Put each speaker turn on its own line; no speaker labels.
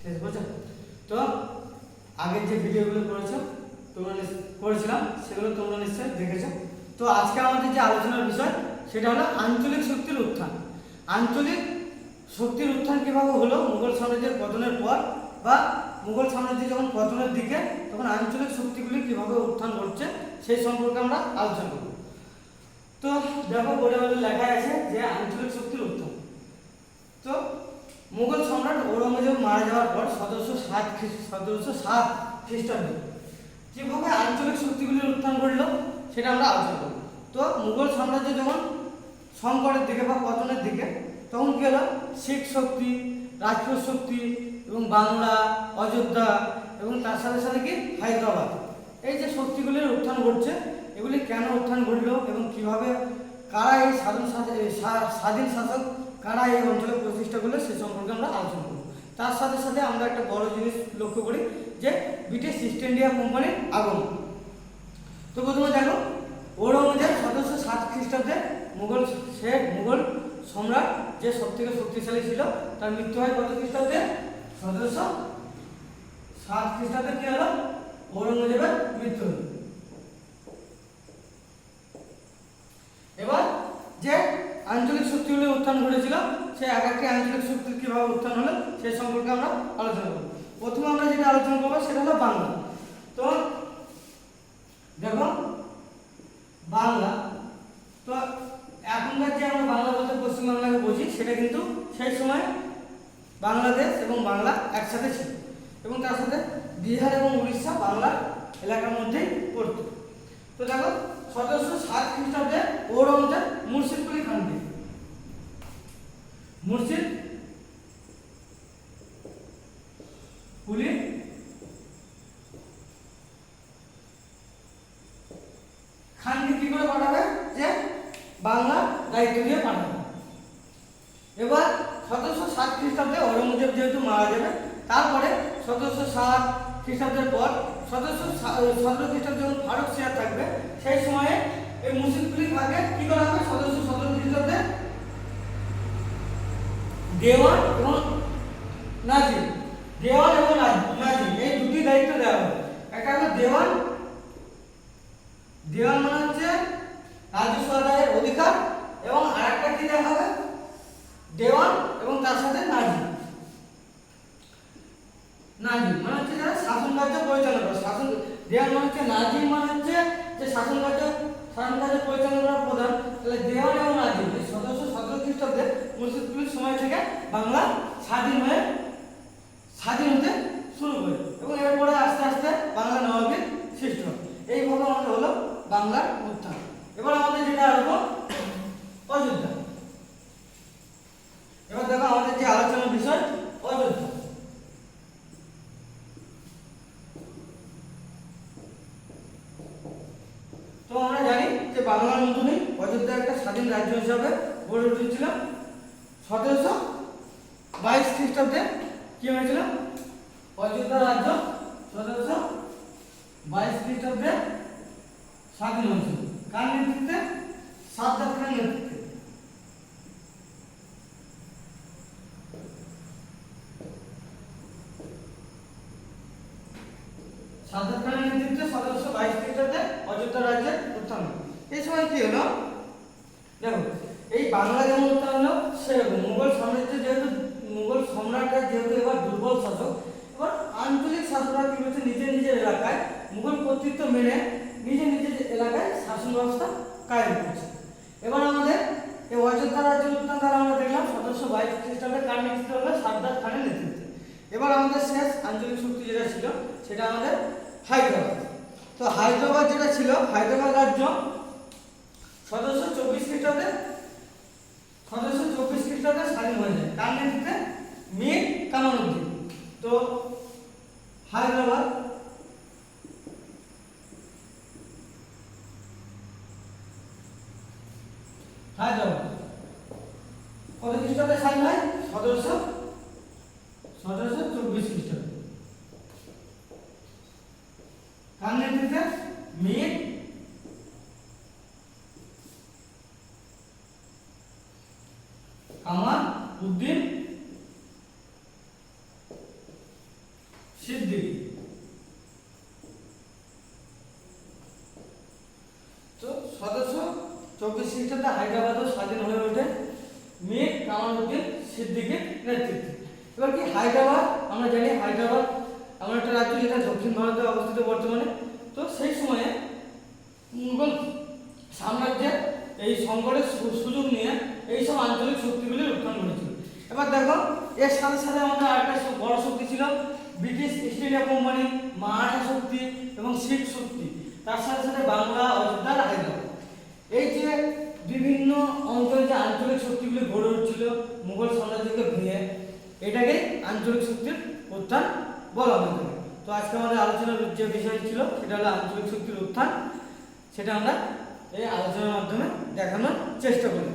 ঠিক আছে তো আগের যে ভিডিওগুলো করেছ, তোমরা করেছিলাম, সেগুলো তোমরা নিশ্চয়ই দেখেছ। তো আজকে আমাদের যে আলোচনার বিষয়, সেটা হলো আঞ্চলিক শক্তির উত্থান। আঞ্চলিক শক্তির উত্থান কীভাবে হলো? মুঘল সাম্রাজ্যের পতনের পর বা মুঘল সাম্রাজ্য যখন পতনের দিকে, তখন আঞ্চলিক শক্তিগুলি কীভাবে উত্থান ঘটছে সেই সম্পর্কে আমরা আলোচনা করব। তো দেখো বোর্ডে আমাদের লেখা আছে যে আঞ্চলিক শক্তির উত্থান। তো মুঘল সম্রাট ঔরঙ্গজেব মারা যাওয়ার পর সতেরোশো সাত সতেরোশো সাত খ্রিস্টাব্দে কীভাবে আঞ্চলিক শক্তিগুলির উত্থান ঘটলো সেটা আমরা আলোচনা করব। তো মুঘল সাম্রাজ্য যখন সংকটের দিকে বা পতনের দিকে, তখন কী হলো? শিখ শক্তি, রাজপুত শক্তি এবং বাংলা, অযোধ্যা এবং তার সাথে সাথে কি? হায়দ্রাবাদ। এই যে শক্তিগুলির উত্থান ঘটছে এগুলি কেন উত্থান ঘটলো এবং কীভাবে, কারা এই স্বাধীন স্বাধীন শাসক কারা এই অঞ্চলে প্রতিষ্ঠা করল সে সম্পর্কে আমরা আলোচনা করব। তার সাথে সাথে আমরা একটা বড় জিনিস লক্ষ্য করি যে ব্রিটিশ ইস্ট ইন্ডিয়া কোম্পানির আগমন তো প্রথমে দেখো ঔরঙ্গজেব সতেরোশো সাত খ্রিস্টাব্দে মুঘল সে মুঘল সম্রাট যে সব থেকে শক্তিশালী ছিল, তার মৃত্যু হয় কত খ্রিস্টাব্দে? সতেরোশো সাত খ্রিস্টাব্দে কি হলো? ঔরঙ্গজেবের মৃত্যু হলো। এবার যে আঞ্চলিক শক্তিগুলি উত্থান ঘটেছিল, সে এক একটি আঞ্চলিক শক্তির কীভাবে উত্থান হলো, সে সম্পর্কে আমরা আলোচনা করব। প্রথমে আমরা যেটা আলোচনা করব সেটা হলো বাংলা। তো দেখো, বাংলা, তো এখনকার যে আমরা বাংলা বলতে পশ্চিমবাংলাকে বুঝি, সেটা কিন্তু সেই সময় বাংলাদেশ এবং বাংলা একসাথে ছিল। এবং তার সাথে বিহার এবং উড়িষ্যা বাংলার এলাকার মধ্যেই পড়তো। তো দেখো, সতেরোশো সাত খ্রিস্টাব্দে ঔরঙ্গজেব মুর্শিদপুরি খানকে মুর্শিদ কুলি খানকে কি করে পাঠাবে যে বাংলা দায়িত্ব দিয়ে পাঠাবে এবার সতেরোশো সাত খ্রিস্টাব্দে ঔরঙ্গজেব যেহেতু মারা যাবে, তারপরে সতেরোশো সাত খ্রিস্টাব্দের পর সতেরোশো সতেরো খ্রিস্টাব্দে যখন ফারুক সিয়ার থাকবে, সেই সময়ে এই মুসিদগুলি থাকে কি করা হবে? সতেরোশো সতেরো খ্রিস্টাব্দে দেওয়ান এবং নাজির দেওয়ান এবং নাজ- এই দুটি দায়িত্ব দেওয়া হবে। একটা হলো দেওয়ান দেওয়ান মানে হচ্ছে রাজস্ব আদায়ের অধিকার এবং আরেকটা কি দেওয়া হবে দেওয়ান এবং তার সাথে নাজির নাজির মানে হচ্ছে যারা শাসন কার্য পরিচালনা করে। শাসন দেওয়ান মানে হচ্ছে নাজির মানে হচ্ছে যে শাসন কার্য শাসন কার্য পরিচালনা করার প্রধান। তাহলে দেওয়ান এবং নাজির এই সতেরোশো সতেরো খ্রিস্টাব্দে মুর্শিদকুলির সময় থেকে বাংলা স্বাধীন হয়ে, স্বাধীন হতে শুরু করে এবং এরপরে আস্তে আস্তে বাংলা নবাবের সৃষ্টি হয়। এইভাবে আমাদের হলো বাংলার উত্থান। এবার আমাদের যেটা আসব অযোধ্যা এবার দেখো আমাদের যে আলোচনার বিষয় অযোধ্যা তো আমরা জানি যে বাংলার মতনই অযোধ্যা একটা স্বাধীন রাজ্য হিসাবে গড়ে উঠেছিল। সতেরোশো বাইশ খ্রিস্টাব্দে কি হয়েছিল? অযোধ্যা রাজ্য সতেরোশো বাইশ খ্রিস্টাব্দে স্বাধীন হয়েছিল। কার নেতৃত্বে? সাদ্দাত খানের নেতৃত্বে। সাদ্দাত খানের নেতৃত্বে সতেরোশো বাইশ খ্রিস্টাব্দে অযোধ্যা রাজ্যের উত্থান। এই সময় কি হলো? দেখো এই বাংলা যেমন উত্থান হলো সেরকম মুঘল সাম্রাজ্য যেহেতু, মুঘল সম্রাটরা যেহেতু এবার দুর্বল শাসক, এবার আঞ্চলিক শাসকরা কি করছে নিজের নিজের এলাকায় মুঘল কর্তৃত্ব মেনে নিজের নিজের এলাকায় শাসন ব্যবস্থা কায়েম করছে। এবার আমাদের এই অযোধ্যা রাজ্য উত্থান দ্বারা আমরা দেখলাম সতেরোশো বাইশ খ্রিস্টাব্দে কার নেতৃত্বে হলো? সাদ্দাত খানের নেতৃত্বে। এবার আমাদের শেষ আঞ্চলিক শক্তি যেটা ছিল, সেটা আমাদের হায়দ্রাবাদ। তো হায়দ্রাবাদ যেটা ছিল, হায়দ্রাবাদ রাজ্য, সতেরোশো চব্বিশ খ্রিস্টাব্দে, সতেরোশো চব্বিশ খ্রিস্টাব্দে স্বাধীন হয়ে যায়। কার নেতৃত্বে? মীর কামারুদ্দিন তো হায়দ্রাবাদ হায়দ্রাবাদ। কত খ্রিস্টাব্দে স্বাধীন হয়? সতেরোশো সতেরোশো চব্বিশ খ্রিস্টাব্দে। কার নেতৃত্বে মীর কামার উদ্দিন সিদ্দিকী। তো সদস্য চব্বিশ খ্রিস্টাব্দে হায়দ্রাবাদও স্বাধীন হয়ে ওঠে মীর কামালউদ্দিন সিদ্দিকীর নেতৃত্বে। এবার কি হায়দ্রাবাদ? আমরা জানি হায়দ্রাবাদ এমন একটা রাজ্য যেটা দক্ষিণ ভারতে অবস্থিত বর্তমানে। তো সেই সময়ে মুঘল সাম্রাজ্যের এই সংকটের সুযোগ নিয়ে এই সব আঞ্চলিক শক্তিগুলি উত্থান ঘটেছিল এবার দেখো, এর সাথে সাথে আমাদের আরেকটা বড় শক্তি ছিল British East India company, Maratha শক্তি এবং শিখ শক্তি। তার সাথে সাথে বাংলা, অযোধ্যা হায়দ্রাবাদ এই যে বিভিন্ন অঞ্চলে যে আঞ্চলিক শক্তিগুলি গড়ে উঠছিল মুঘল সাম্রাজ্যকে ভেঙে এটাকে আঞ্চলিক শক্তির উত্থান বলা হয়ে তো আজকে আমাদের আলোচনার যে বিষয় ছিল, সেটা হলো আঞ্চলিক শক্তির উত্থান। সেটা আমরা এই আলোচনার মাধ্যমে দেখানোর চেষ্টা করি।